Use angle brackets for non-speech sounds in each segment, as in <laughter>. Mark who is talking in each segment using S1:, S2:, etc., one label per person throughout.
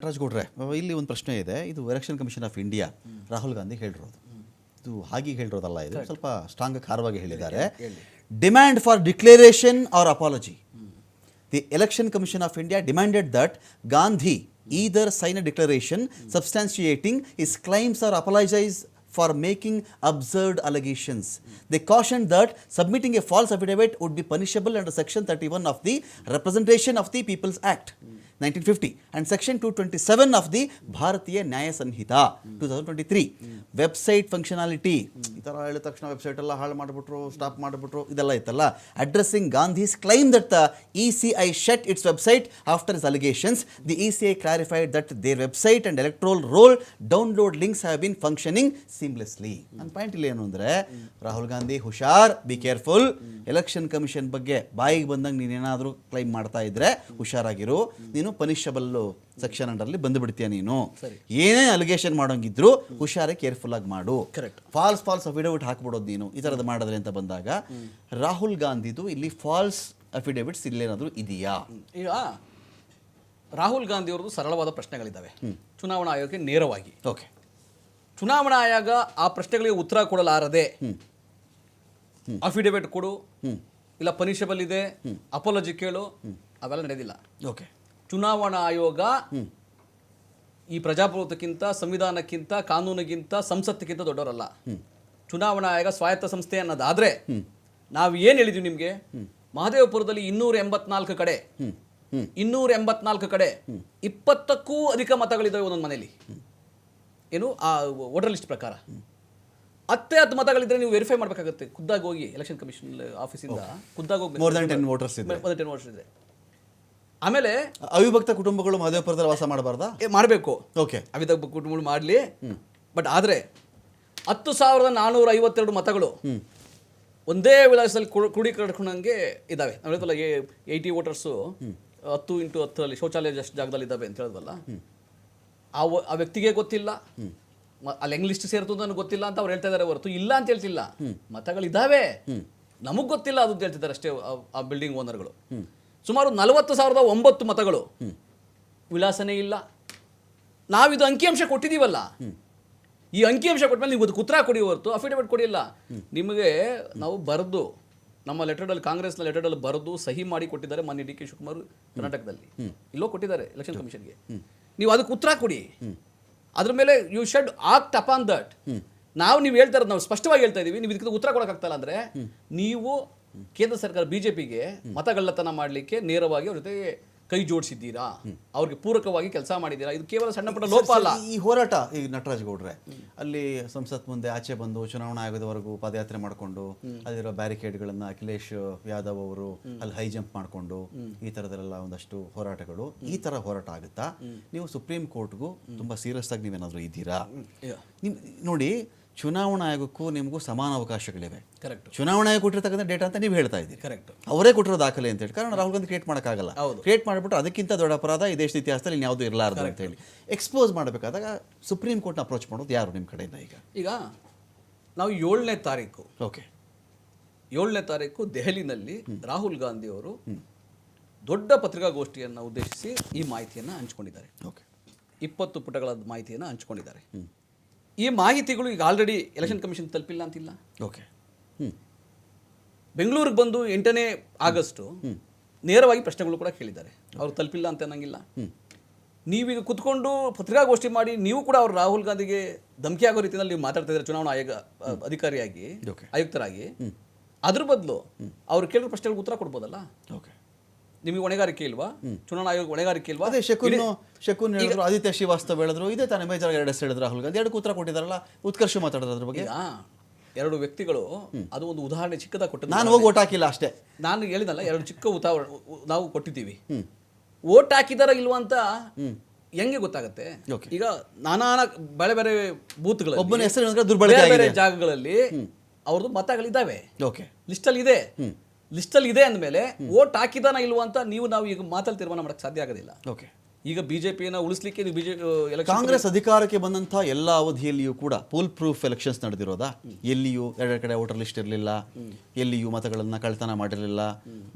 S1: ರಾಜ್ಗೌಡ್ರೆ ಇಲ್ಲಿ ಒಂದು ಪ್ರಶ್ನೆ ಇದೆ ಇದು election commission of India Rahul Gandhi ಹೇಳಿರೋದು ಇದು ಹಾಗೆ ಹೇಳಿರೋದಲ್ಲ ಇದು ಸ್ವಲ್ಪ ಸ್ಟ್ರಾಂಗ್ ಖಾರವಾಗಿ ಹೇಳಿದ್ದಾರೆ demand for declaration or apology the election commission of India demanded that Gandhi either sign a declaration substantiating his claims or apologises for making absurd allegations. They cautioned that submitting a false affidavit would be punishable under Section 31 of the Representation of the People's Act. 1950 and section 227 of the Bharatiya Nyaya Sanhita two thousand twenty three website functionality ಈ ಥರ ಹೇಳಿದ ತಕ್ಷಣ website ಎಲ್ಲ ಹಾಳು ಮಾಡಿಬಿಟ್ರು stop ಮಾಡಿಬಿಟ್ರು, ಇದೆಲ್ಲ ಇತ್ತಲ್ಲ? Addressing Gandhi's claim that the E C I shut its website after his allegations the E C I clarified that their website and electoral roll download links have been functioning seamlessly ನನ್ನ point ಇಲ್ಲಿ ಏನು ಅಂದರೆ ರಾಹುಲ್ ಗಾಂಧಿ ಹುಷಾರ್ be careful election commission ಬಗ್ಗೆ ಬಾಯಿಗೆ ಬಂದಂಗೆ ನೀನೇನಾದರೂ claim ಮಾಡ್ತಾ ಇದ್ರೆ ಹುಷಾರಾಗಿರು. ನೀನು ಪನಿಷಬಲ್ ಸೆಕ್ಷನ್ ಅಂಡರ್ಲಿ ಬಂದುಬಿಡ್ತೀಯ ನೀನು? ಏನೇ ಅಲಿಗೇಷನ್ ಮಾಡೋಂಗಿದ್ರು ಹುಷಾರೇ ಕೇರ್ಫುಲ್ ಆಗಿ ಮಾಡು.
S2: ಕರೆಕ್ಟ್
S1: ಫಾಲ್ಸ್ ಫಾಲ್ಸ್ ಅಫಿಡೇವಿಟ್ ಹಾಕ್ಬಿಡೋದು ನೀನು. ಈ ಥರದ್ದು ಮಾಡಿದ್ರೆ ಅಂತ ಬಂದಾಗ ರಾಹುಲ್ ಗಾಂಧಿದು ಇಲ್ಲಿ ಫಾಲ್ಸ್ ಅಫಿಡವಿಟ್ಸ್ ಇಲ್ಲೇನಾದರೂ ಇದೆಯಾ?
S2: ಈಗ ರಾಹುಲ್ ಗಾಂಧಿ ಅವ್ರದ್ದು ಸರಳವಾದ ಪ್ರಶ್ನೆಗಳಿದ್ದಾವೆ ಚುನಾವಣಾ ಆಯೋಗಕ್ಕೆ ನೇರವಾಗಿ.
S1: ಓಕೆ
S2: ಚುನಾವಣಾ ಆಯೋಗ ಆ ಪ್ರಶ್ನೆಗಳಿಗೆ ಉತ್ತರ ಕೊಡಲಾರದೆ ಅಫಿಡವಿಟ್ ಕೊಡು. ಇಲ್ಲ ಪನಿಷಬಲ್ ಇದೆ. ಅಪಾಲಜಿ ಕೇಳು. ಅವೆಲ್ಲ ನಡೆದಿಲ್ಲ.
S1: ಓಕೆ
S2: ಚುನಾವಣಾ ಆಯೋಗ ಈ ಪ್ರಜಾಪ್ರಭುತ್ವಕ್ಕಿಂತ ಸಂವಿಧಾನಕ್ಕಿಂತ ಕಾನೂನಿಗಿಂತ ಸಂಸತ್ತಿಗಿಂತ ದೊಡ್ಡವರಲ್ಲ. ಚುನಾವಣಾ ಆಯೋಗ ಸ್ವಾಯತ್ತ ಸಂಸ್ಥೆ ಅನ್ನೋದಾದ್ರೆ ನಾವು ಏನು ಹೇಳಿದ್ವಿ ನಿಮಗೆ? ಮಹದೇವಪುರದಲ್ಲಿ ಇನ್ನೂರ ಎಂಬತ್ನಾಲ್ಕು ಕಡೆ. ಇನ್ನೂರ ಎಂಬತ್ನಾಲ್ಕು ಕಡೆ ಇಪ್ಪತ್ತಕ್ಕೂ ಅಧಿಕ ಮತಗಳಿದ್ದಾವೆ ಒಂದೊಂದು ಮನೆಯಲ್ಲಿ. ಏನು? ಆ ವೋಟರ್ ಲಿಸ್ಟ್ ಪ್ರಕಾರ. ಹತ್ತೆ ಹತ್ತು ಮತಗಳಿದ್ರೆ ನೀವು ವೆರಿಫೈ ಮಾಡಬೇಕಾಗುತ್ತೆ. ಖುದ್ದಾಗಿ ಹೋಗಿ ಎಲೆಕ್ಷನ್ ಕಮಿಷನ್ ಆಫೀಸಿಂದ ಖುದ್ದಾಗಿ ಹೋಗಿ
S1: ಮೋರ್ ದನ್ ಟೆನ್ ವೋಟರ್ಸ್ ಇದೆ.
S2: ಆಮೇಲೆ
S1: ಅವಿಭಕ್ತ ಕುಟುಂಬಗಳು ಮಹದೇವಪುರದಲ್ಲಿ ವಾಸ ಮಾಡಬಾರ್ದಾ?
S2: ಮಾಡಬೇಕು.
S1: ಓಕೆ.
S2: ಅವಿಭಕ್ತ ಕುಟುಂಬಗಳು ಮಾಡಲಿ. ಬಟ್ ಆದರೆ ಹತ್ತು ಸಾವಿರದ ನಾನ್ನೂರ ಐವತ್ತೆರಡು ಮತಗಳು ಒಂದೇ ವಿಳಾಸದಲ್ಲಿ ಕುಡಿ ಕ್ರೋಢೀಕರಿಸ್ಕೊಂಡಂಗೆ ಇದ್ದಾವೆ ನಾವು ಹೇಳ್ತಲ್ಲ ಏಯ್ಟಿ ವೋಟರ್ಸು ಹತ್ತು ಇಂಟು ಹತ್ತರಲ್ಲಿ ಶೌಚಾಲಯ ಜಸ್ಟ್ ಜಾಗದಲ್ಲಿ ಇದ್ದಾವೆ ಅಂತ ಹೇಳಿದ್ವಲ್ಲ ಆ ಆ ವ್ಯಕ್ತಿಗೆ ಗೊತ್ತಿಲ್ಲ. ಅಲ್ಲಿ ಹೆಂಗ್ ಲಿಸ್ಟ್ ಸೇರ್ತು ಅಂತ ನನಗೆ ಗೊತ್ತಿಲ್ಲ ಅಂತ ಅವ್ರು ಹೇಳ್ತಾ ಇದ್ದಾರೆ ಹೊರತು ಇಲ್ಲ ಅಂತ ಹೇಳ್ತಿಲ್ಲ. ಮತಗಳಿದ್ದಾವೆ ನಮಗೆ ಗೊತ್ತಿಲ್ಲ ಅದು ಅಂತ ಹೇಳ್ತಿದ್ದಾರೆ ಅಷ್ಟೇ ಆ ಬಿಲ್ಡಿಂಗ್ ಓನರ್ಗಳು ಸುಮಾರು ನಲವತ್ತು ಸಾವಿರದ ಒಂಬತ್ತು ಮತಗಳು. ವಿಳಾಸನೇ ಇಲ್ಲ. ನಾವಿದು ಅಂಕಿಅಂಶ ಕೊಟ್ಟಿದ್ದೀವಲ್ಲ ಈ ಅಂಕಿಅಂಶ ಕೊಟ್ಮೇಲೆ ನೀವು ಇದು ಕುತ್ರ ಕೊಡಿ ಹೊರತು ಅಫಿಡವಿಟ್ ಕೊಡಿಲ್ಲ ನಿಮಗೆ ನಾವು ಬರೆದು ನಮ್ಮ ಲೆಟರ್ಡಲ್ಲಿ ಕಾಂಗ್ರೆಸ್ನ ಲೆಟರ್ಡಲ್ಲಿ ಬರೆದು ಸಹಿ ಮಾಡಿ ಕೊಟ್ಟಿದ್ದಾರೆ ಮಾನ್ಯ ಡಿ ಕೆ ಶಿವಕುಮಾರ್ ಕರ್ನಾಟಕದಲ್ಲಿ. ಇಲ್ಲೋ ಕೊಟ್ಟಿದ್ದಾರೆ ಎಲೆಕ್ಷನ್ ಕಮಿಷನ್ಗೆ ನೀವು ಅದಕ್ಕೆ ಉತ್ತರ ಕೊಡಿ. ಅದ್ರ ಮೇಲೆ you should act upon that ನಾವು ನೀವು ಹೇಳ್ತಾ ಇರೋದು ನಾವು ಸ್ಪಷ್ಟವಾಗಿ ಹೇಳ್ತಾ ಇದೀವಿ ನೀವು ಇದಕ್ಕೆ ಉತ್ತರ ಕೊಡೋಕ್ಕಾಗ್ತಲ್ಲ ಅಂದರೆ ನೀವು ಕೇಂದ್ರ ಸರ್ಕಾರ ಬಿಜೆಪಿಗೆ ಮತಗಳ್ಳತನ ಮಾಡಲಿಕ್ಕೆ ನೇರವಾಗಿ ಅವ್ರ ಜೊತೆಗೆ ಕೈ ಜೋಡಿಸಿದ್ದೀರಾ? ಅವ್ರಿಗೆ ಪೂರಕವಾಗಿ ಕೆಲಸ ಮಾಡಿದ್ದೀರಾ? ಇದು ಕೇವಲ ಸಣ್ಣ ಪುಟ್ಟ ಲೋಪ ಅಲ್ಲ.
S1: ಈ ಹೋರಾಟ ಈ ನಟರಾಜ್ ಗೌಡ್ರೆ ಅಲ್ಲಿ ಸಂಸತ್ ಮುಂದೆ ಆಚೆ ಬಂದು ಚುನಾವಣಾ ಆಯೋಗದವರೆಗೂ ಪಾದಯಾತ್ರೆ ಮಾಡಿಕೊಂಡು ಅಲ್ಲಿರೋ ಬ್ಯಾರಿಕೇಡ್ಗಳನ್ನ ಅಖಿಲೇಶ್ ಯಾದವ್ ಅವರು ಅಲ್ಲಿ ಹೈ ಜಂಪ್ ಮಾಡಿಕೊಂಡು ಈ ಥರದೆಲ್ಲ ಒಂದಷ್ಟು ಹೋರಾಟಗಳು. ಈ ಥರ ಹೋರಾಟ ಆಗುತ್ತಾ? ನೀವು ಸುಪ್ರೀಂ ಕೋರ್ಟ್ಗೂ ತುಂಬ ಸೀರಿಯಸ್ ಆಗಿ ನೀವೇನಾದರೂ ಇದ್ದೀರಾ? ನಿಮ್ ನೋಡಿ ಚುನಾವಣಾ ಆಯೋಗಕ್ಕೂ ನಿಮಗೂ ಸಮಾನ ಅವಕಾಶಗಳಿವೆ.
S2: ಕರೆಕ್ಟ್
S1: ಚುನಾವಣಾ ಆಯೋಗ ಕೊಟ್ಟಿರ್ತಕ್ಕಂಥ ಡೇಟಾ ಅಂತ ನೀವು ಹೇಳ್ತಾ ಇದ್ದೀರಿ.
S2: ಕರೆಕ್ಟ್
S1: ಅವರೇ ಕೊಟ್ಟಿರೋ ದಾಖಲೆ ಅಂತ ಹೇಳಿ. ಕಾರಣ ರಾಹುಲ್ ಗಾಂಧಿ ಕ್ರಿಯೇಟ್ ಮಾಡೋಕ್ಕಾಗಲ್ಲ.
S2: ಹೌದು.
S1: ಕ್ರಿಯೇಟ್ ಮಾಡಿಬಿಟ್ಟು ಅದಕ್ಕಿಂತ ದೊಡ್ಡ ಅಪರಾಧ ಈ ದೇಶದ ಇತಿಹಾಸದಲ್ಲಿ ಇನ್ಯಾವುದೂ ಇರಲಾರ್ದು ಅಂತ ಹೇಳಿ. ಎಕ್ಸ್ಪೋಸ್ ಮಾಡಬೇಕಾದಾಗ ಸುಪ್ರೀಂ ಕೋರ್ಟ್ನ ಅಪ್ರೋಚ್ ಮಾಡೋದು ಯಾರು ನಿಮ್ಮ ಕಡೆಯಿಂದ ಈಗ?
S2: ಈಗ ನಾವು ಏಳನೇ ತಾರೀಕು
S1: ಓಕೆ
S2: ಏಳನೇ ತಾರೀಕು ದೆಹಲಿನಲ್ಲಿ ರಾಹುಲ್ ಗಾಂಧಿ ಅವರು ದೊಡ್ಡ ಪತ್ರಿಕಾಗೋಷ್ಠಿಯನ್ನು ಉದ್ದೇಶಿಸಿ ಈ ಮಾಹಿತಿಯನ್ನು ಹಂಚ್ಕೊಂಡಿದ್ದಾರೆ.
S1: ಓಕೆ
S2: ಇಪ್ಪತ್ತು ಪುಟಗಳ ಮಾಹಿತಿಯನ್ನು ಹಂಚ್ಕೊಂಡಿದ್ದಾರೆ. ಈ ಮಾಹಿತಿಗಳು ಈಗ ಆಲ್ರೆಡಿ ಎಲೆಕ್ಷನ್ ಕಮಿಷನ್ ತಲುಪಿಲ್ಲ ಅಂತಿಲ್ಲ.
S1: ಓಕೆ ಹ್ಞೂ
S2: ಬೆಂಗಳೂರಿಗೆ ಬಂದು ಎಂಟನೇ ಆಗಸ್ಟು ನೇರವಾಗಿ ಪ್ರಶ್ನೆಗಳು ಕೂಡ ಕೇಳಿದ್ದಾರೆ. ಅವ್ರು ತಲುಪಿಲ್ಲ ಅಂತ ಅನ್ನಂಗಿಲ್ಲ. ನೀವೀಗ ಕುತ್ಕೊಂಡು ಪತ್ರಿಕಾಗೋಷ್ಠಿ ಮಾಡಿ ನೀವು ಕೂಡ ಅವ್ರು ರಾಹುಲ್ ಗಾಂಧಿಗೆ ಧಮಕಿ ಆಗೋ ರೀತಿಯಲ್ಲಿ ನೀವು ಮಾತಾಡ್ತಾ ಇದ್ದಾರೆ ಚುನಾವಣಾ ಆಯೋಗ ಅಧಿಕಾರಿಯಾಗಿ. ಆಯುಕ್ತರಾಗಿ? ಅದ್ರ ಬದಲು ಅವ್ರು ಕೇಳಿದ ಪ್ರಶ್ನೆಗಳಿಗೆ ಉತ್ತರ ಕೊಡ್ಬೋದಲ್ಲ?
S1: ಓಕೆ
S2: ನಿಮಗೆ ಹೊಣೆಗಾರಿಕೆ ಇಲ್ವಾ? ಚುನಾವಣಾ ಆಯೋಗ ಹೊಣೆಗಾರಿಕೆ ಇಲ್ವಾ?
S1: ಅದೇ ಶಕುನ್ ಶಕುನ್ ಹೇಳಿದ್ರು ಆದಿತ್ಯ ಶ್ರೀವಾಸ್ತವ್ ಹೇಳಿದ್ರು ಇದೇ ತಾನೇ ಮೇಜರ್ ಎರಡು ಹೆಸರು ಹೇಳಿದ್ರು ರಾಹುಲ್ ಗಾಂಧಿ ಎರಡು ಉತ್ತರ ಕೊಟ್ಟಿದಾರಲ್ಲ ಉತ್ಕರ್ಷ ಮಾತಾಡೋದು ಅದ್ರ ಬಗ್ಗೆ.
S2: ಎರಡು ವ್ಯಕ್ತಿಗಳು ಅದು ಒಂದು ಉದಾಹರಣೆ ಚಿಕ್ಕದಾಗಿ ಕೊಟ್ಟದ್ದು
S1: ನಾನು ಹೋಗಿ ಓಟ್ ಹಾಕಿಲ್ಲ ಅಷ್ಟೇ.
S2: ನಾನು ಹೇಳಿದಲ್ಲ ಎರಡು ಚಿಕ್ಕ ಉದಾಹರಣೆ ನಾವು ಕೊಟ್ಟಿದ್ದೀವಿ. ಓಟ್ ಹಾಕಿದಾರ ಇಲ್ವಾ ಅಂತ ಹೆಂಗೆ ಗೊತ್ತಾಗುತ್ತೆ. ಈಗ ನಾನಾ ಬೇರೆ ಬೇರೆ ಬೂತ್ಗಳು
S1: ಒಬ್ಬನ ಹೆಸರು
S2: ಬೇರೆ ಬೇರೆ ಜಾಗಗಳಲ್ಲಿ ಅವ್ರದ್ದು ಮತಗಳಿದ್ದಾವೆ.
S1: ಓಕೆ.
S2: ಲಿಸ್ಟಲ್ಲಿ ಇದೆ. ಲಿಸ್ಟಲ್ಲಿ ಇದೆ ಅಂದಮೇಲೆ ಓಟ್ ಹಾಕಿದಾನ ಇಲ್ವಾ ಅಂತ ನೀವು ನಾವು ಈಗ ಮಾತಲ್ಲಿ ತೀರ್ಮಾನ ಮಾಡಕ್ಕೆ ಸಾಧ್ಯ ಆಗೋದಿಲ್ಲ.
S1: ಓಕೆ.
S2: ಈಗ ಬಿಜೆಪಿಯನ್ನು ಉಳಿಸ್ಲಿಕ್ಕೆ ನೀವು ಬಿಜೆಪಿ
S1: ಕಾಂಗ್ರೆಸ್ ಅಧಿಕಾರಕ್ಕೆ ಬಂದಂಥ ಎಲ್ಲ ಅವಧಿಯಲ್ಲಿಯೂ ಕೂಡ ಪೋಲ್ ಪ್ರೂಫ್ ಎಲೆಕ್ಷನ್ಸ್ ನಡೆದಿರೋದಾ? ಎಲ್ಲಿಯೂ ಎರಡೆರಡು ಕಡೆ ವೋಟರ್ ಲಿಸ್ಟ್ ಇರಲಿಲ್ಲ. ಎಲ್ಲಿಯೂ ಮತಗಳನ್ನು ಕಳ್ತನ ಮಾಡಿರಲಿಲ್ಲ.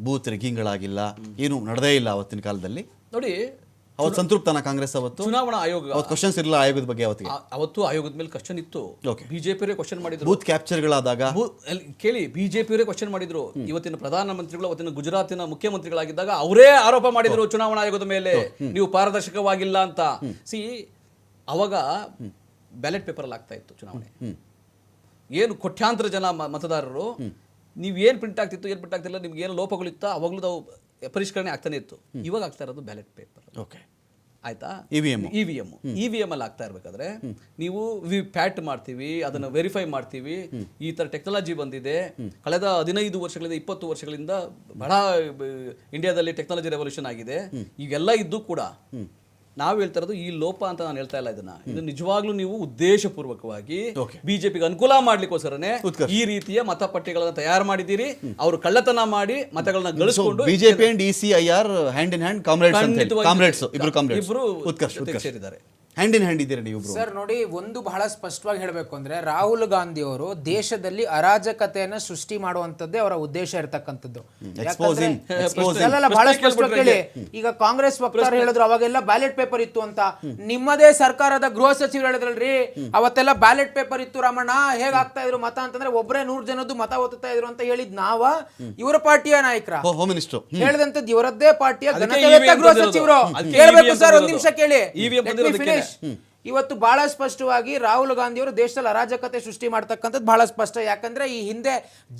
S1: ಬೂತ್ ರಿಗ್ಗಿಂಗ್ಗಳಾಗಿಲ್ಲ ಏನೂ ನಡೆದೇ ಇಲ್ಲ ಅವತ್ತಿನ ಕಾಲದಲ್ಲಿ.
S2: ನೋಡಿ
S1: ಅವತ್ತು ಸಂತೃಪ್ತನ ಕಾಂಗ್ರೆಸ್ ಅವತ್ತು?
S2: ಚುನಾವಣಾ ಆಯೋಗ?
S1: ಅವತ್ತು ಕ್ವಶನ್ಸ್ ಇರಲಿಲ್ಲ ಆಯೋಗದ ಬಗ್ಗೆ ಅವತ್ತಿಗೆ.
S2: ಅವತ್ತು ಆಯೋಗದ ಮೇಲೆ ಕ್ವಶನ್ ಇತ್ತು.
S1: ಬಿಜೆಪಿ
S2: ಬಿಜೆಪಿಯವರೇ ಕ್ವಶನ್ ಮಾಡಿದ್ರು.
S1: ಬೂತ್ ಕ್ಯಾಪ್ಚರ್ಗಳಾದಾಗ
S2: ಕೇಳಿ ಬಿಜೆಪಿಯವರೇ ಕ್ವಶನ್ ಮಾಡಿದ್ರು. ಇವತ್ತಿನ ಪ್ರಧಾನಮಂತ್ರಿಗಳು ಅವತ್ತಿನ ಗುಜರಾತಿನ ಮುಖ್ಯಮಂತ್ರಿಗಳಾಗಿದ್ದಾಗ ಅವರೇ ಆರೋಪ ಮಾಡಿದ್ರು ಚುನಾವಣಾ ಆಯೋಗದ ಮೇಲೆ. ನೀವು ಪಾರದರ್ಶಕವಾಗಿಲ್ಲ ಅಂತ. ಸಿ ಅವಾಗ ಬ್ಯಾಲೆಟ್ ಪೇಪರ್ ಅಲ್ಲಿ ಆಗ್ತಾ ಇತ್ತು ಚುನಾವಣೆ. ಏನು ಕೋಟ್ಯಾಂತರ ಜನ ಮತದಾರರು ನೀವು ಏನು ಪ್ರಿಂಟ್ ಆಗ್ತಿತ್ತು ಏನು ಪ್ರಿಂಟ್ ಆಗ್ತಿಲ್ಲ ನಿಮ್ಗೆ ಏನು ಲೋಪಗಳಿತ್ತ ಅವಾಗಲೂ ನಾವು ಪರಿಷ್ಕರಣೆ ಆಗ್ತಾನೆ ಇತ್ತು. ಇವಾಗ ಆಗ್ತಾ ಇರೋದು ಬ್ಯಾಲೆಟ್ ಪೇಪರ್
S1: ಓಕೆ
S2: ಆಯ್ತಾ?
S1: EVM.
S2: E V M E V M ಅಲ್ಲಿ ಆಗ್ತಾ ಇರ್ಬೇಕಾದ್ರೆ ನೀವು ವಿ ಪ್ಯಾಟ್ ಮಾಡ್ತೀವಿ ಅದನ್ನ ವೆರಿಫೈ ಮಾಡ್ತೀವಿ. ಈ ತರ ಟೆಕ್ನಾಲಜಿ ಬಂದಿದೆ. ಕಳೆದ ಹದಿನೈದು ವರ್ಷಗಳಿಂದ ಇಪ್ಪತ್ತು ವರ್ಷಗಳಿಂದ ಬಹಳ ಇಂಡಿಯಾದಲ್ಲಿ ಟೆಕ್ನಾಲಜಿ ರೆವಲ್ಯೂಷನ್ ಆಗಿದೆ. ಈಗೆಲ್ಲ ಇದ್ದು ಕೂಡ ನಾವು ಹೇಳ್ತಾ ಇರೋದು ಈ ಲೋಪ ಅಂತ ನಾನು ಹೇಳ್ತಾ ಇಲ್ಲ ಇದನ್ನ. ಇದು ನಿಜವಾಗ್ಲೂ ನೀವು ಉದ್ದೇಶಪೂರ್ವಕವಾಗಿ
S1: ಬಿಜೆಪಿ
S2: ಬಿಜೆಪಿಗೆ ಅನುಕೂಲ ಮಾಡ್ಲಿಕ್ಕೋಸ್ಕರನೇ ಈ ರೀತಿಯ ಮತಪಟ್ಟಿಗಳನ್ನ ತಯಾರು ಮಾಡಿದ್ದೀರಿ. ಅವರು ಕಳ್ಳತನ ಮಾಡಿ ಮತಗಳನ್ನ ಗಳಿಸಿಕೊಂಡು
S1: BJP and hand in
S2: hand
S1: comrades ಇಬ್ರು
S2: ಸೇರಿದ್ದಾರೆ.
S1: ಹ್ಯಾಂಡ್ ಇನ್ ಹ್ಯಾಂಡ್ ಇದ್ದೀರಾ ನೀವು
S3: ಸರ್ ನೋಡಿ ಒಂದು ಬಹಳ ಸ್ಪಷ್ಟವಾಗಿ ಹೇಳಬೇಕು ಅಂದರೆ ರಾಹುಲ್ ಗಾಂಧಿ ಅವರು ದೇಶದಲ್ಲಿ ಅರಾಜಕತೆಯನ್ನು ಸೃಷ್ಟಿ ಮಾಡುವಂತದ್ದೇ ಅವರ ಉದ್ದೇಶ ಇರತಕ್ಕಂಥದ್ದು.
S1: Exposing, exposing.
S3: ಅಲ್ಲಲ್ಲ ಬಹಳ ಸ್ಪಷ್ಟವಾಗಿ ಕೇಳಿ. ಈಗ ಕಾಂಗ್ರೆಸ್ ವಕ್ತಾರ ಹೇಳಿದ್ರು ಅವಾಗೆಲ್ಲ ಬ್ಯಾಲೆಟ್ ಪೇಪರ್ ಇತ್ತು ಅಂತ. ನಿಮ್ಮದೇ ಸರ್ಕಾರದ ಗೃಹ ಸಚಿವರು ಹೇಳಿದ್ರಲ್ರಿ? ಅವತ್ತೆಲ್ಲ ಬ್ಯಾಲೆಟ್ ಪೇಪರ್ ಇತ್ತು ರಾಮಣ್ಣ ಹೇಗ್ ಆಗ್ತಾ ಇದ್ರು ಮತ ಅಂತಂದ್ರೆ ಒಬ್ಬರೇ ನೂರ್ ಜನದ್ದು ಮತ ಓದುತ್ತಾ ಇದ್ರು ಅಂತ ಹೇಳಿದ್ ನಾವ ಇವರ ಪಾರ್ಟಿಯ ನಾಯಕರ.
S1: ಹೋಮ್. ಮಿನಿಸ್ಟರ್
S3: ಹೇಳಿದಂತದ್ದು ಇವರದ್ದೇ ಪಾರ್ಟಿಯ
S2: ಅದಕ್ಕೆ EVM
S3: ಗೃಹ
S2: ಬಂದಿರೋದು.
S3: ಸಚಿವರು.
S2: ಅದಕ್ಕೆ
S3: ಕೇಳಬೇಕು
S2: EVM
S3: ಸರ್ ಒಂದ್
S2: ಬಂದಿರೋದು.
S3: ನಿಮಿಷ ಕೇಳಿ.
S2: EVM
S3: Let me
S2: ಬಂದಿರೋದಕ್ಕೇನೆ.
S3: finish. ಇವತ್ತು ಬಹಳ ಸ್ಪಷ್ಟವಾಗಿ ರಾಹುಲ್ ಗಾಂಧಿ ಅವರು ದೇಶದಲ್ಲಿ ಅರಾಜಕತೆ ಸೃಷ್ಟಿ ಮಾಡ್ತಕ್ಕಂಥದ್ದು ಬಹಳ ಸ್ಪಷ್ಟ. ಯಾಕಂದ್ರೆ ಈ ಹಿಂದೆ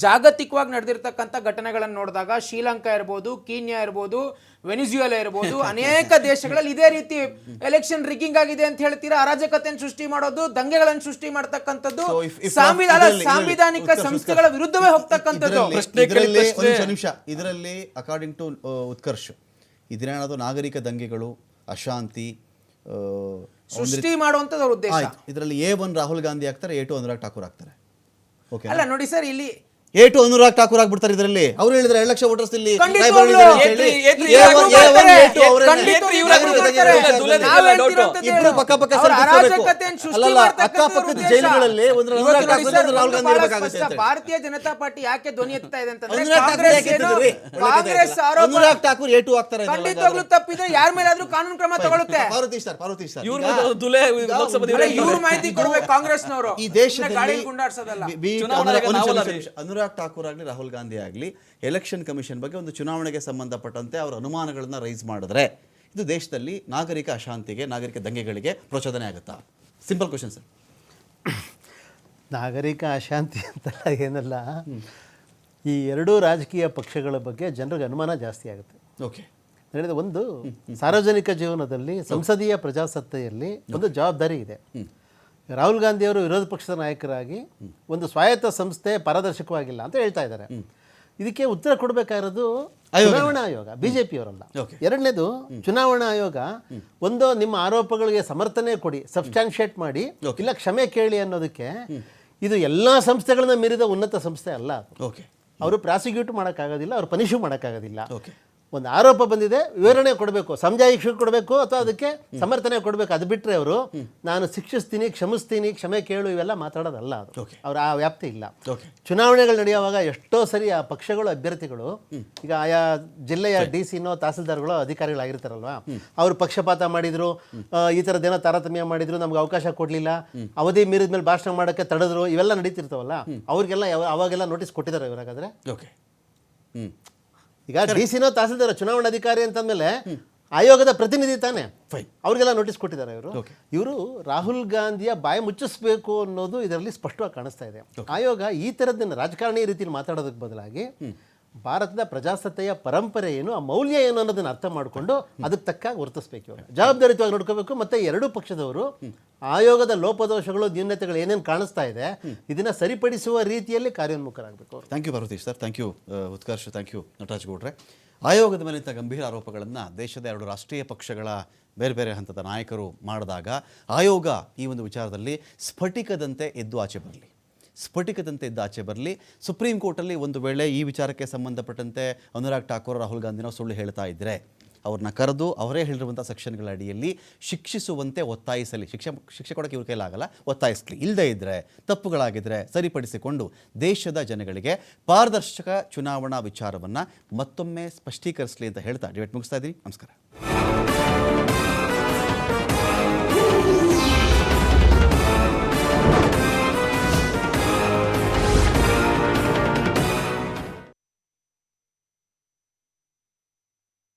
S3: ಜಾಗತಿಕವಾಗಿ ನಡೆದಿರ್ತಕ್ಕಂಥ ಘಟನೆಗಳನ್ನು ನೋಡಿದಾಗ ಶ್ರೀಲಂಕಾ ಇರ್ಬೋದು ಕೀನ್ಯಾ ಇರ್ಬೋದು ವೆನಿಜುಯಲಾ ಇರ್ಬೋದು ಅನೇಕ <laughs> ದೇಶಗಳಲ್ಲಿ ಇದೇ ರೀತಿ ಎಲೆಕ್ಷನ್ ರಿಗ್ಗಿಂಗ್ ಆಗಿದೆ ಅಂತ ಹೇಳ್ತೀರಾ? ಅರಾಜಕತೆಯನ್ನು ಸೃಷ್ಟಿ ಮಾಡೋದು ದಂಗೆಗಳನ್ನು ಸೃಷ್ಟಿ ಮಾಡ್ತಕ್ಕಂಥದ್ದು ಸಂವಿಧಾನ ಸಾಂವಿಧಾನಿಕ ಸಂಸ್ಥೆಗಳ ವಿರುದ್ಧವೇ ಹೋಗ್ತಕ್ಕಂಥದ್ದು.
S1: ನಿಮಿಷ. ಇದರಲ್ಲಿ ಅಕಾರ್ಡಿಂಗ್ ಟು ಉತ್ಕರ್ಷ್ ಇದೇನಾದ್ರು ನಾಗರಿಕ ದಂಗೆಗಳು ಅಶಾಂತಿ
S3: ಸೃಷ್ಟಿ ಮಾಡುವಂಥದ್ದು ಅವ್ರ ಉದ್ದೇಶ.
S1: ಇದರಲ್ಲಿ ಎ ಒನ್ ರಾಹುಲ್ ಗಾಂಧಿ ಆಗ್ತಾರೆ ಎ ಟು ಅನುರಾಗ್ ಠಾಕೂರ್ ಆಗ್ತಾರೆ. ಓಕೆ
S3: ಅಲ್ಲ ನೋಡಿ ಸರ್ ಇಲ್ಲಿ
S1: ಎ ಟು ಅನುರಾಗ್ ಠಾಕೂರ್ ಆಗ್ಬಿಡ್ತಾರೆ ಇದರಲ್ಲಿ ಅವ್ರು ಹೇಳಿದ್ರೆ ಎರಡು ಲಕ್ಷ ವೋಟರ್ಸ್ ಇಲ್ಲಿ
S3: ಖಂಡಿತವಾಗ್ಲೂ.
S1: ರಾಯಬರೇಲಿ ಅಂತ ಹೇಳಿ,
S2: ಏತ್ರಿ- ಏತ್ರಿ
S1: A1,
S2: ಇವ್ರು
S1: A1,
S3: ಮಾಡ್ತಾರೆ.
S1: A2 ಅವ್ರೇನೆ.
S3: ಖಂಡಿತವಾಗ್ಲೂ ಇವ್ರು
S1: ನಾಗರಿಕ
S3: ಮಾಡ್ತಾರೆ.
S1: ದಂಗೆಗಳ ವಿಚಾರದಲ್ಲಿ.
S3: ನಾವ್
S2: ಡೌಟು.
S3: ಹೇಳ್ತಿರೋಂಥದ್ದು
S1: ಇಬ್ರು ಪಕ್ಕ ಪಕ್ಕ ಅಲ್ಲಲ್ಲ, ಅಕ್ಕಪಕ್ಕದ ಜೈಲುಗಳಲ್ಲಿ ಒಂದು ಅನುರಾಗ್ ಠಾಕೂರ್ ರಾಹುಲ್ ಗಾಂಧಿ ಹೇಳಿ.
S3: ಭಾರತೀಯ ಜನತಾ ಪಾರ್ಟಿ ಯಾಕೆ ಧ್ವನಿ ಎತ್ತಾ ಇದೆ ಅಂತಂದ್ರೆ
S1: ಅನುರಾಗ್ ಠಾಕೂರ್
S3: ಕಾಂಗ್ರೆಸ್
S1: ಯಾಕೆ
S3: ಕಾಂಗ್ರೆಸ್ ಆರೋಪ
S1: ಅನುರಾಗ್ ಠಾಕೂರ್ ಎ ಟು ಆಗ್ತಾರೆ
S3: ಖಂಡಿತವಾಗ್ಲೂ ತಪ್ಪಿದ್ರೆ ಯಾರ ಮೇಲಾದ್ರೂ ಕಾನೂನು ಕ್ರಮ ತಗೊಳುತ್ತೆ
S1: ಪಾರ್ವತಿ ಸರ್ ಪಾರ್ವತಿ ಸರ್
S2: ಇವ್ರು ದುಲೆ ಲೋಕಸಭಾ
S3: ಮಾಹಿತಿ ಕೊಡ್ಬೇಕು ಕಾಂಗ್ರೆಸ್ನವರು
S1: ಈ ದೇಶದಲ್ಲಿ
S3: ಗಾಳಿ ಗುಂಡಾಡ್ಸೋದಲ್ಲ
S1: ಅನುರಾಗ್- ಅನುರಾಗ್ ಠಾಕೂರ್ ಆಗಲಿ ರಾಹುಲ್ ಗಾಂಧಿ ಆಗಲಿ ಎಲೆಕ್ಷನ್ ಕಮಿಷನ್ ಬಗ್ಗೆ ಒಂದು ಚುನಾವಣೆಗೆ ಸಂಬಂಧಪಟ್ಟಂತೆ ಅವರ ಅನುಮಾನಗಳನ್ನು ರೈಸ್ ಮಾಡಿದ್ರೆ ಇದು ದೇಶದಲ್ಲಿ ನಾಗರಿಕ ಅಶಾಂತಿಗೆ ನಾಗರಿಕ ದಂಗೆಗಳಿಗೆ ಪ್ರಚೋದನೆ ಆಗುತ್ತಾ? ಸಿಂಪಲ್ ಕ್ವಶನ್ ಸರ್
S4: ನಾಗರಿಕ ಅಶಾಂತಿ ಅಂತ ಏನಲ್ಲ ಈ ಎರಡೂ ರಾಜಕೀಯ ಪಕ್ಷಗಳ ಬಗ್ಗೆ ಜನರಿಗೆ ಅನುಮಾನ ಜಾಸ್ತಿ ಆಗುತ್ತೆ.
S1: ಓಕೆ
S4: ಹೇಳಿದ ಒಂದು ಸಾರ್ವಜನಿಕ ಜೀವನದಲ್ಲಿ ಸಂಸದೀಯ ಪ್ರಜಾಸತ್ತೆಯಲ್ಲಿ ಒಂದು ಜವಾಬ್ದಾರಿ ಇದೆ. ರಾಹುಲ್ ಗಾಂಧಿ ಅವರು ವಿರೋಧ ಪಕ್ಷದ ನಾಯಕರಾಗಿ ಒಂದು ಸ್ವಾಯತ್ತ ಸಂಸ್ಥೆ ಪಾರದರ್ಶಕವಾಗಿಲ್ಲ ಅಂತ ಹೇಳ್ತಾ ಇದ್ದಾರೆ. ಇದಕ್ಕೆ ಉತ್ತರ ಕೊಡಬೇಕಾಗಿರೋದು ಚುನಾವಣಾ ಆಯೋಗ ಬಿಜೆಪಿ
S1: ಅವರಲ್ಲ
S4: ಎರಡನೇದು ಚುನಾವಣಾ ಆಯೋಗ ಒಂದು ನಿಮ್ಮ ಆರೋಪಗಳಿಗೆ ಸಮರ್ಥನೆ ಕೊಡಿ ಸಬ್ಸ್ಟಾನ್ಶಿಯೇಟ್ ಮಾಡಿ ಇಲ್ಲ ಕ್ಷಮೆ ಕೇಳಿ ಅನ್ನೋದಕ್ಕೆ ಇದು ಎಲ್ಲ ಸಂಸ್ಥೆಗಳನ್ನ ಮೀರಿದ ಉನ್ನತ ಸಂಸ್ಥೆ ಅಲ್ಲ ಅವರು ಪ್ರಾಸಿಕ್ಯೂಟ್ ಮಾಡೋಕ್ಕಾಗೋದಿಲ್ಲ ಅವರು ಪನಿಷು ಮಾಡೋಕ್ಕಾಗೋದಿಲ್ಲ. ಒಂದು ಆರೋಪ ಬಂದಿದೆ ವಿವರಣೆ ಕೊಡಬೇಕು ಸಮಜಾಯಿಷೆ ಕೊಡಬೇಕು ಅಥವಾ ಅದಕ್ಕೆ ಸಮರ್ಥನೆ ಕೊಡಬೇಕು ಅದು ಬಿಟ್ಟರೆ ಅವರು ನಾನು ಶಿಕ್ಷಿಸ್ತೀನಿ ಕ್ಷಮಿಸ್ತೀನಿ ಕ್ಷಮೆ ಕೇಳು ಇವೆಲ್ಲ ಮಾತಾಡೋದಲ್ಲ ಅದು. ಅವರ ಆ ವ್ಯಾಪ್ತಿ ಇಲ್ಲ. ಚುನಾವಣೆಗಳು ನಡೆಯುವಾಗ ಎಷ್ಟೋ ಸರಿ ಆ ಪಕ್ಷಗಳು ಅಭ್ಯರ್ಥಿಗಳು ಈಗ ಆಯಾ ಜಿಲ್ಲೆಯ ಡಿ ಸಿನೋ ತಹಸೀಲ್ದಾರ್ಗಳು ಅಧಿಕಾರಿಗಳಾಗಿರ್ತಾರಲ್ವಾ? ಅವರು ಪಕ್ಷಪಾತ ಮಾಡಿದ್ರು ಈ ಥರದ್ದೇನೋ ತಾರತಮ್ಯ ಮಾಡಿದ್ರು ನಮ್ಗೆ ಅವಕಾಶ ಕೊಡಲಿಲ್ಲ ಅವಧಿ ಮೀರಿದ ಮೇಲೆ ಭಾಷಣ ಮಾಡೋಕ್ಕೆ ತಡೆದ್ರು ಇವೆಲ್ಲ ನಡೀತಿರ್ತಾವಲ್ಲ? ಅವ್ರಿಗೆಲ್ಲ ಅವಾಗೆಲ್ಲ ನೋಟಿಸ್ ಕೊಟ್ಟಿದ್ದಾರೆ ಇವ್ರಾಗಾದ್ರೆ?
S1: ಓಕೆ ಹ್ಞೂ
S4: ಈಗ ಡಿ ಸಿನೋ ಚುನಾವಣಾ ಅಧಿಕಾರಿ ಅಂತಂದ್ಮೇಲೆ ಆಯೋಗದ ಪ್ರತಿನಿಧಿ ತಾನೆ.
S1: ಫೈನ್
S4: ಅವ್ರಿಗೆಲ್ಲ ನೋಟಿಸ್ ಕೊಟ್ಟಿದ್ದಾರೆ ಇವರು. ಇವರು ರಾಹುಲ್ ಗಾಂಧಿಯ ಬಾಯಿ ಮುಚ್ಚಿಸ್ಬೇಕು ಅನ್ನೋದು ಇದರಲ್ಲಿ ಸ್ಪಷ್ಟವಾಗಿ ಕಾಣಿಸ್ತಾ ಇದೆ. ಆಯೋಗ ಈ ಥರದ್ದನ್ನು ರಾಜಕಾರಣಿ ರೀತಿಯಲ್ಲಿ ಮಾತಾಡೋದಕ್ಕೆ ಬದಲಾಗಿ ಭಾರತದ ಪ್ರಜಾಸತ್ತೆಯ ಪರಂಪರೆ ಏನು, ಆ ಮೌಲ್ಯ ಏನು ಅನ್ನೋದನ್ನು ಅರ್ಥ ಮಾಡಿಕೊಂಡು ಅದಕ್ಕೆ ತಕ್ಕ ಗುರುತಿಸ್ಬೇಕು ಇವಾಗ. ಜವಾಬ್ದಾರಿತವಾಗಿ ನೋಡ್ಕೋಬೇಕು, ಮತ್ತೆ ಎರಡೂ ಪಕ್ಷದವರು ಆಯೋಗದ ಲೋಪದೋಷಗಳು, ನ್ಯೂನತೆಗಳು ಏನೇನು ಕಾಣಿಸ್ತಾ ಇದೆ, ಇದನ್ನ ಸರಿಪಡಿಸುವ ರೀತಿಯಲ್ಲಿ ಕಾರ್ಯೋನ್ಮುಖರಾಗಬೇಕು
S1: thank you Parvati sir thank you Utkarsh thank you Nataraj ಗೌಡ್ರೆ. ಆಯೋಗದ ಮೇಲಿಂಥ ಗಂಭೀರ ಆರೋಪಗಳನ್ನು ದೇಶದ ಎರಡು ರಾಷ್ಟ್ರೀಯ ಪಕ್ಷಗಳ ಬೇರೆ ಬೇರೆ ಹಂತದ ನಾಯಕರು ಮಾಡಿದಾಗ, ಆಯೋಗ ಈ ಒಂದು ವಿಚಾರದಲ್ಲಿ ಸ್ಫಟಿಕದಂತೆ ಎದ್ದು ಆಚೆ ಬರಲಿ. ಸ್ಫಟಿಕದಂತೆ ಇದ್ದ ಆಚೆ ಬರಲಿ. ಸುಪ್ರೀಂ ಕೋರ್ಟಲ್ಲಿ ಒಂದು ವೇಳೆ ಈ ವಿಚಾರಕ್ಕೆ ಸಂಬಂಧಪಟ್ಟಂತೆ ಅನುರಾಗ್ ಠಾಕೂರ್ ರಾಹುಲ್ ಗಾಂಧಿನೋ ಸುಳ್ಳು ಹೇಳ್ತಾ ಇದ್ದರೆ ಅವ್ರನ್ನ ಕರೆದು ಅವರೇ ಹೇಳಿರುವಂಥ ಸೆಕ್ಷನ್ಗಳ ಅಡಿಯಲ್ಲಿ ಶಿಕ್ಷಿಸುವಂತೆ ಒತ್ತಾಯಿಸಲಿ. ಶಿಕ್ಷೆ ಶಿಕ್ಷೆ ಕೊಡೋಕೆ ಇವ್ರ ಕೈಲಾಗಲ್ಲ, ಒತ್ತಾಯಿಸಲಿ. ಇಲ್ಲದೇ ಇದ್ದರೆ ತಪ್ಪುಗಳಾಗಿದ್ದರೆ ಸರಿಪಡಿಸಿಕೊಂಡು ದೇಶದ ಜನಗಳಿಗೆ ಪಾರದರ್ಶಕ ಚುನಾವಣಾ ವಿಚಾರವನ್ನು ಮತ್ತೊಮ್ಮೆ ಸ್ಪಷ್ಟೀಕರಿಸಲಿ ಅಂತ ಹೇಳ್ತಾ ಡಿಬೇಟ್ ಮುಗಿಸ್ತಾ ಇದ್ದೀನಿ ನಮಸ್ಕಾರ.